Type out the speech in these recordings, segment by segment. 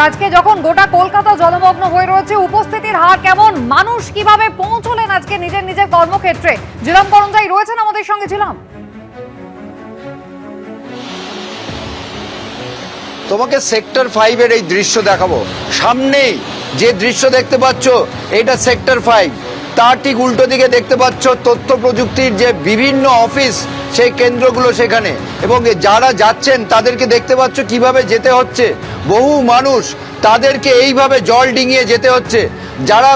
আজকে যখন গোটা কলকাতা জলমগ্ন হয়ে রয়েছে, উপস্থিতির হার কেমন? মানুষ কীভাবে পৌঁছলেন আজকে নিজের নিজের কর্মক্ষেত্রে? জিলাম করঞ্জাই রয়েছেন, আমাদের সঙ্গে ছিলাম। তোমাকে সেক্টর ফাইভের এই দৃশ্য দেখাবো। সামনেই যে দৃশ্য দেখতে পাচ্ছ, এটা সেক্টর ফাইভ। তার ঠিক উল্টো দিকে দেখতে পাচ্ছ তথ্য প্রযুক্তির যে বিভিন্ন অফিস, সেই কেন্দ্রগুলো সেখানে। এবং যারা যাচ্ছেন, তাদেরকে দেখতে পাচ্ছ কীভাবে যেতে হচ্ছে। বহু মানুষ তাদেরকে এইভাবে জল ডিঙিয়ে যেতে হচ্ছে। যারা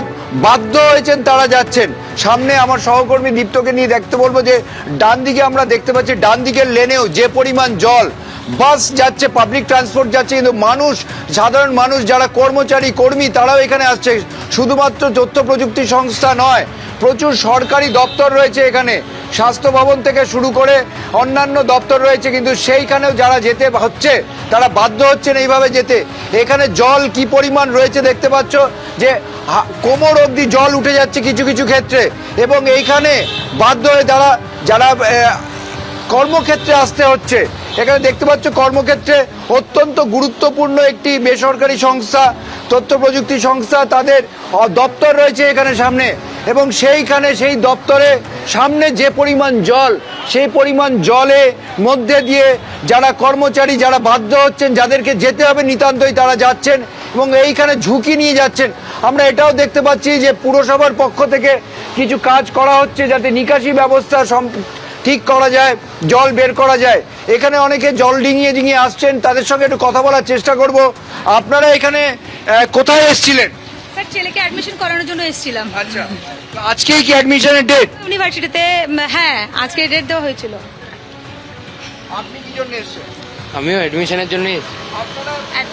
বাধ্য হয়েছেন, তারা যাচ্ছেন। সামনে আমার সহকর্মী দীপ্তকে নিয়ে দেখতে বলব যে, ডান দিকে আমরা দেখতে পাচ্ছি, ডান দিকের লেনেও যে পরিমাণ জল, বাস যাচ্ছে পাবলিক ট্রান্সপোর্ট যাচ্ছে, কিন্তু মানুষ, সাধারণ মানুষ, যারা কর্মচারী, কর্মী, তারাও এখানে আসছে। শুধুমাত্র তথ্য প্রযুক্তি সংস্থা নয়, প্রচুর সরকারি দপ্তর রয়েছে এখানে। স্বাস্থ্য ভবন থেকে শুরু করে অন্যান্য দপ্তর রয়েছে, কিন্তু সেইখানেও যারা যেতে হচ্ছে, তারা বাধ্য হচ্ছেন এইভাবে যেতে। এখানে জল কি পরিমাণ রয়েছে দেখতে পাচ্ছ, যে কোমর অবধি জল উঠে যাচ্ছে কিছু কিছু ক্ষেত্রে। এবং এইখানে বাধ্য হয়ে যারা যারা কর্মক্ষেত্রে আসতে হচ্ছে, এখানে দেখতে পাচ্ছ কর্মক্ষেত্রে অত্যন্ত গুরুত্বপূর্ণ একটি বেসরকারি সংস্থা তথ্য প্রযুক্তি সংস্থা তাদের দপ্তর রয়েছে এখানে সামনে। এবং সেইখানে সেই দপ্তরে সামনে যে পরিমাণ জল, সেই পরিমাণ জলে মধ্যে দিয়ে যারা কর্মচারী, যারা বাধ্য হচ্ছেন, যাদেরকে যেতে হবে নিতান্তই তারা যাচ্ছেন এবং এইখানে ঝুঁকি নিয়ে যাচ্ছেন। আমরা এটাও দেখতে পাচ্ছি যে পুরসভার পক্ষ থেকে কিছু কাজ করা হচ্ছে যাতে নিকাশি ব্যবস্থা ঠিক করা যায়, জল বের করা যায়। এখানে অনেকে জল ডিঙিয়ে ডিঙিয়ে আসছেন, তাদের সঙ্গে একটু কথা বলার চেষ্টা করব। আপনারা এখানে কোথায় এসেছিলেন? স্যার ছেলেকে অ্যাডমিশন করানোর জন্য এসেছিলাম। আচ্ছা আজকেই কি অ্যাডমিশনের ডেট ইউনিভার্সিটিতে হ্যাঁ আজকে ডেট দেওয়া হয়েছিল। আপনি কি জন্য এসেছেন? আমিও অ্যাডমিশনের জন্য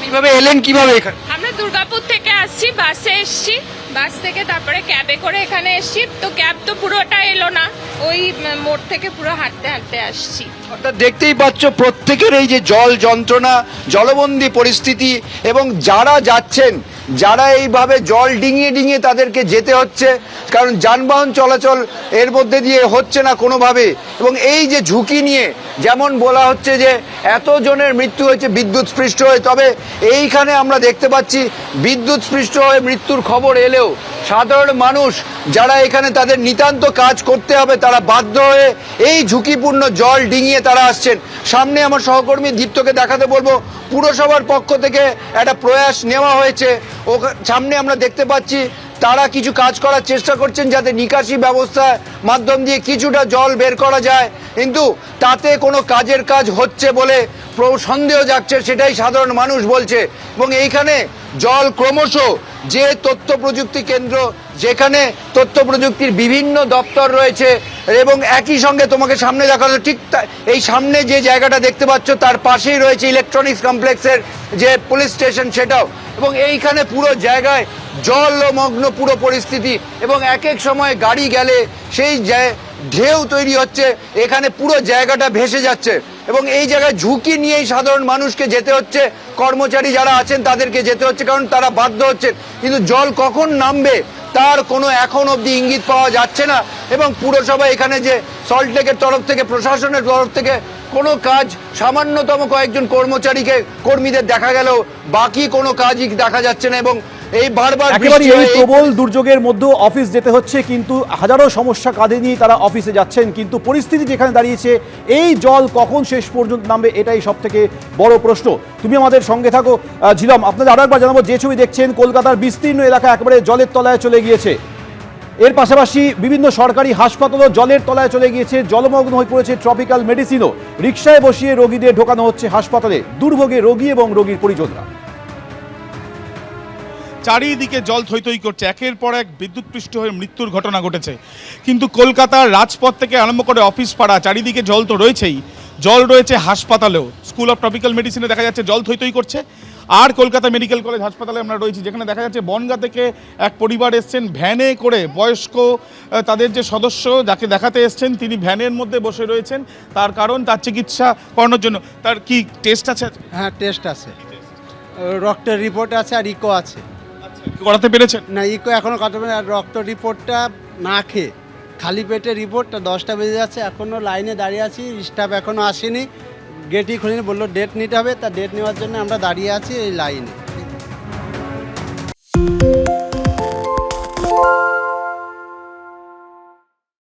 কীভাবে এলেন কীভাবে এখানে? আমরা দুর্গাপুর থেকে আসছি বাসে এসছি। বাস থেকে তারপরে ক্যাবে করে এখানে এসছি। তো ক্যাব তো পুরোটা এলো না ওই মোড় থেকে পুরো হাঁটতে হাঁটতে আসছি। অর্থাৎ দেখতেই পাচ্ছ প্রত্যেকের এই যে জল যন্ত্রণা জলবন্দি পরিস্থিতি এবং যারা যাচ্ছেন যারা এইভাবে জল ডিঙিয়ে ডিঙিয়ে তাদেরকে যেতে হচ্ছে, কারণ যানবাহন চলাচল এর মধ্যে দিয়ে হচ্ছে না কোনোভাবে। এবং এই যে ঝুঁকি নিয়ে যেমন বলা হচ্ছে যে এত জনের মৃত্যু হয়েছে বিদ্যুৎ স্পৃষ্ট হয়ে, তবে এইখানে আমরা দেখতে পাচ্ছি বিদ্যুৎ স্পৃষ্ট হয়ে মৃত্যুর খবর এলেও সাধারণ মানুষ যারা এখানে তাদের নিতান্ত কাজ করতে হবে, তারা বাধ্য হয়ে এই ঝুঁকিপূর্ণ জল ডিঙিয়ে তারা আসছেন। সামনে আমার সহকর্মী দীপ্তকে দেখাতে বলব, পুরসভার পক্ষ থেকে একটা প্রয়াস নেওয়া হয়েছে। ওখা- সামনে আমরা দেখতে পাচ্ছি তারা কিছু কাজ করার চেষ্টা করছেন যাতে নিকাশি ব্যবস্থার মাধ্যম দিয়ে কিছুটা জল বের করা যায়। কিন্তু তাতে কোনো কাজের কাজ হচ্ছে বলে সন্দেহ যাচ্ছে সেটাই সাধারণ মানুষ বলছে। এবং এইখানে জল ক্রমশ যে তথ্য প্রযুক্তি কেন্দ্র, যেখানে তথ্য প্রযুক্তির বিভিন্ন দপ্তর রয়েছে, এবং একই সঙ্গে তোমাকে সামনে দেখানো, ঠিক এই সামনে যে জায়গাটা দেখতে পাচ্ছ, তার পাশেই রয়েছে ইলেকট্রনিক্স কমপ্লেক্সের যে পুলিশ স্টেশন সেটাও। এবং এইখানে পুরো জায়গায় জলমগ্ন পুরো পরিস্থিতি এবং এক এক সময় গাড়ি গেলে সেই ঢেউ তৈরি হচ্ছে, এখানে পুরো জায়গাটা ভেসে যাচ্ছে। এবং এই জায়গায় ঝুঁকি নিয়েই সাধারণ মানুষকে যেতে হচ্ছে। কর্মচারী যারা আছেন তাদেরকে যেতে হচ্ছে, কারণ তারা বাধ্য হচ্ছেন। কিন্তু জল কখন নামবে, তার কোনো এখন অবধি ইঙ্গিত পাওয়া যাচ্ছে না। এবং পুরসভা এখানে যে সল্টলেকের তরফ থেকে, প্রশাসনের তরফ থেকে কোনো কাজ সামান্যতম কয়েকজন কর্মচারীকে কর্মীদের দেখা গেল বাকি কোনো কাজই দেখা যাচ্ছে না এবং এই বারবার একেবারে এই প্রবল দুর্যোগের মধ্যে অফিস যেতে হচ্ছে কিন্তু হাজারো সমস্যা কাঁধে নিয়ে তারা অফিসে যাচ্ছেন কিন্তু পরিস্থিতি যেখানে দাঁড়িয়েছে এই জল কখন শেষ পর্যন্ত নামবে এটাই সব থেকে বড় প্রশ্ন। তুমি আমাদের সঙ্গে থাকো ঝিলম আপনাদের আরও একবার জানাব যে ছবি দেখছেন কলকাতার বিস্তীর্ণ এলাকা একেবারে জলের তলায় চলে গিয়েছে। এর পাশাপাশি বিভিন্ন সরকারি হাসপাতালও জলের তলায় চলে গিয়েছে। জলমগ্ন হয়ে পড়েছে ট্রপিক্যাল মেডিসিনও। রিকশায় বসিয়ে রোগীদের ঢোকানো হচ্ছে হাসপাতালে। দুর্ভোগে রোগী এবং রোগীর পরিজনরা। চারিদিকে জল থই করছে। একের পর এক বিদ্যুৎপৃষ্ট হয়ে মৃত্যুর ঘটনা ঘটেছে। কিন্তু কলকাতার রাজপথ থেকে আরম্ভ করে অফিস পাড়া চারিদিকে জল তো রয়েছেই। জল রয়েছে হাসপাতালেও। স্কুল অফ ট্রপিক্যাল মেডিসিনে দেখা যাচ্ছে জল থই করছে। আর কলকাতা মেডিকেল কলেজ হাসপাতালে আমরা রয়েছি যেখানে দেখা যাচ্ছে বনগা থেকে এক পরিবার এসছেন ভ্যানে করে। বয়স্ক তাদের যে সদস্য যাকে দেখাতে এসছেন তিনি ভ্যানের মধ্যে বসে রয়েছেন। তার কারণ তার চিকিৎসা করানোর জন্য। তার কি টেস্ট আছে? হ্যাঁ টেস্ট আছে। রক্তের রিপোর্ট আছে আর ইকো আছে। করাতে পেরেছেন? না ইকো এখনও কাটবে না আর রক্ত রিপোর্টটা না খেয়ে খালি পেটে রিপোর্টটা দশটা বেজে যাচ্ছে। এখনও লাইনে দাঁড়িয়ে আছি স্টাফ এখনও আসেনি। গেটই খুলিনি বলল ডেট নিতে হবে। তা ডেট নেওয়ার জন্য আমরা দাঁড়িয়ে আছি এই লাইনে